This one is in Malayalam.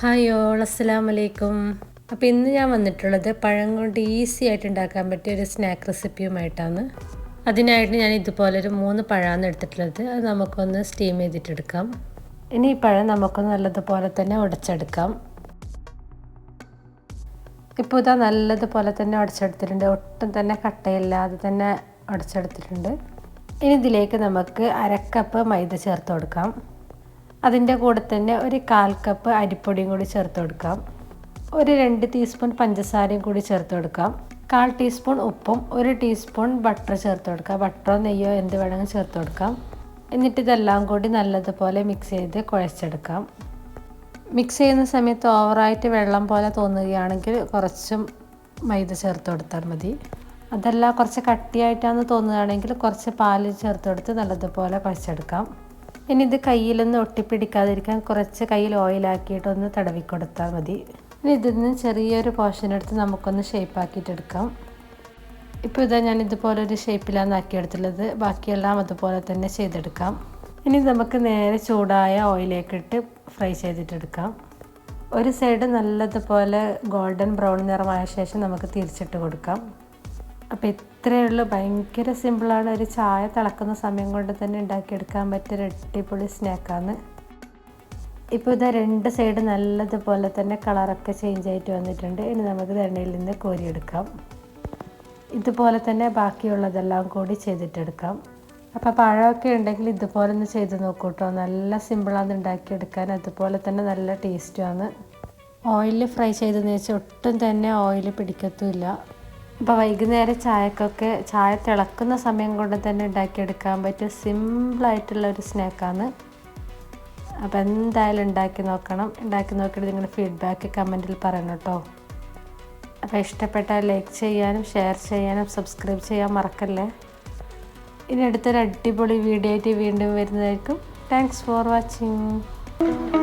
ഹായ് ഓൾ അസ്സലാം വലൈക്കും അപ്പോൾ ഇന്ന് ഞാൻ വന്നിട്ടുള്ളത് പഴം കൊണ്ട് ഈസി ആയിട്ട് ഉണ്ടാക്കാൻ പറ്റിയ ഒരു സ്നാക്ക് റെസിപ്പിയുമായിട്ടാണ് അതിനായിട്ട് ഞാൻ ഇതുപോലെ ഒരു മൂന്ന് പഴമാണ് എടുത്തിട്ടുള്ളത്. അത് നമുക്കൊന്ന് സ്റ്റീം ചെയ്തിട്ടെടുക്കാം. ഇനി ഈ പഴം നമുക്കൊന്ന് നല്ലതുപോലെ തന്നെ ഉടച്ചെടുക്കാം. ഇപ്പോൾ ഇതാ നല്ലതുപോലെ തന്നെ ഉടച്ചെടുത്തിട്ടുണ്ട്. ഒട്ടും തന്നെ കട്ടയില്ലാതെ തന്നെ ഉടച്ചെടുത്തിട്ടുണ്ട്. ഇനി ഇതിലേക്ക് നമുക്ക് അരക്കപ്പ് മൈദ ചേർത്ത് കൊടുക്കാം. അതിന്റെ കൂടെ തന്നെ ഒരു കാൽ കപ്പ് അരിപ്പൊടിയും കൂടി ചേർത്ത് കൊടുക്കാം. ഒരു രണ്ട് ടീസ്പൂൺ പഞ്ചസാരയും കൂടി ചേർത്ത് കൊടുക്കാം. കാൽ ടീസ്പൂൺ ഉപ്പും ഒരു ടീസ്പൂൺ ബട്ടർ ചേർത്ത് കൊടുക്കാം. ബട്ടറോ നെയ്യോ എന്ത് വേണമെങ്കിലും ചേർത്ത് കൊടുക്കാം. എന്നിട്ട് ഇതെല്ലാം കൂടി നല്ലതുപോലെ മിക്സ് ചെയ്ത് കുഴച്ചെടുക്കാം. മിക്സ് ചെയ്യുന്ന സമയത്ത് ഓവറായിട്ട് വെള്ളം പോലെ തോന്നുകയാണെങ്കിൽ കുറച്ചും മൈദ ചേർത്ത് കൊടുത്താൽ മതി. അതല്ല കുറച്ച് കട്ടിയായിട്ടാണ് തോന്നുകയാണെങ്കിൽ കുറച്ച് പാൽ ചേർത്ത് കൊടുത്ത് നല്ലതുപോലെ കുഴച്ചെടുക്കാം. ഇനി ഇത് കയ്യിലൊന്ന് ഒട്ടിപ്പിടിക്കാതിരിക്കാൻ കുറച്ച് കയ്യിൽ ഓയിലാക്കിയിട്ട് ഒന്ന് തടവി കൊടുത്താൽ മതി. ഇനി ഇതിൽ നിന്ന് ചെറിയൊരു പോർഷൻ എടുത്ത് നമുക്കൊന്ന് ഷേപ്പാക്കിയിട്ടെടുക്കാം ഇപ്പോൾ ഇതാ ഞാൻ ഇതുപോലെ ഒരു ഷേപ്പിലാണ് ആക്കിയെടുത്തുള്ളത് ബാക്കിയെല്ലാം അതുപോലെ തന്നെ ചെയ്തെടുക്കാം. ഇനി നമുക്ക് നേരെ ചൂടായ ഓയിലേക്കിട്ട് ഫ്രൈ ചെയ്തിട്ടെടുക്കാം ഒരു സൈഡ് നല്ലതുപോലെ ഗോൾഡൻ ബ്രൗൺ നിറമായ ശേഷം നമുക്ക് തിരിച്ചിട്ട് കൊടുക്കാം. അപ്പോൾ ഇത്രയേ ഉള്ളൂ. ഭയങ്കര സിമ്പിളാണ് ഒരു ചായ തിളക്കുന്ന സമയം കൊണ്ട് തന്നെ ഉണ്ടാക്കിയെടുക്കാൻ പറ്റിയ അടിപൊളി സ്നാക്കാണ് ഇപ്പോൾ ഇതാ രണ്ട് സൈഡ് നല്ലതുപോലെ തന്നെ കളറൊക്കെ ചേഞ്ച് ആയിട്ട് വന്നിട്ടുണ്ട്. ഇനി നമുക്ക് എണ്ണയിൽ നിന്ന് കോരിയെടുക്കാം. ഇതുപോലെ തന്നെ ബാക്കിയുള്ളതെല്ലാം കൂടി ചെയ്തിട്ടെടുക്കാം. അപ്പോൾ പഴമൊക്കെ ഉണ്ടെങ്കിൽ ഇതുപോലെ ഒന്ന് ചെയ്ത് നോക്കൂ കേട്ടോ നല്ല സിമ്പിളാണ് ഉണ്ടാക്കിയെടുക്കാൻ. അതുപോലെ തന്നെ നല്ല ടേസ്റ്റുമാണ് ഓയിലിൽ ഫ്രൈ ചെയ്തെന്ന് വെച്ചാൽ ഒട്ടും തന്നെ ഓയിൽ പിടിക്കത്തുമില്ല. അപ്പോൾ വൈകുന്നേരം ചായക്കൊക്കെ ചായ തിളക്കുന്ന സമയം കൊണ്ട് തന്നെ ഉണ്ടാക്കിയെടുക്കാൻ പറ്റിയ സിമ്പിളായിട്ടുള്ള ഒരു സ്നാക്കാണ്. അപ്പോൾ എന്തായാലും ഉണ്ടാക്കി നോക്കണം. ഉണ്ടാക്കി നോക്കിയിട്ട് നിങ്ങളുടെ ഫീഡ്ബാക്ക് കമന്റിൽ പറയണം കേട്ടോ. അപ്പോൾ ഇഷ്ടപ്പെട്ടാൽ ലൈക്ക് ചെയ്യാനും ഷെയർ ചെയ്യാനും സബ്സ്ക്രൈബ് ചെയ്യാൻ മറക്കല്ലേ. ഇനി അടുത്തൊരു അടിപൊളി വീഡിയോ ആയിട്ട് വീണ്ടും വരുന്നതായിരിക്കും. Thanks for watching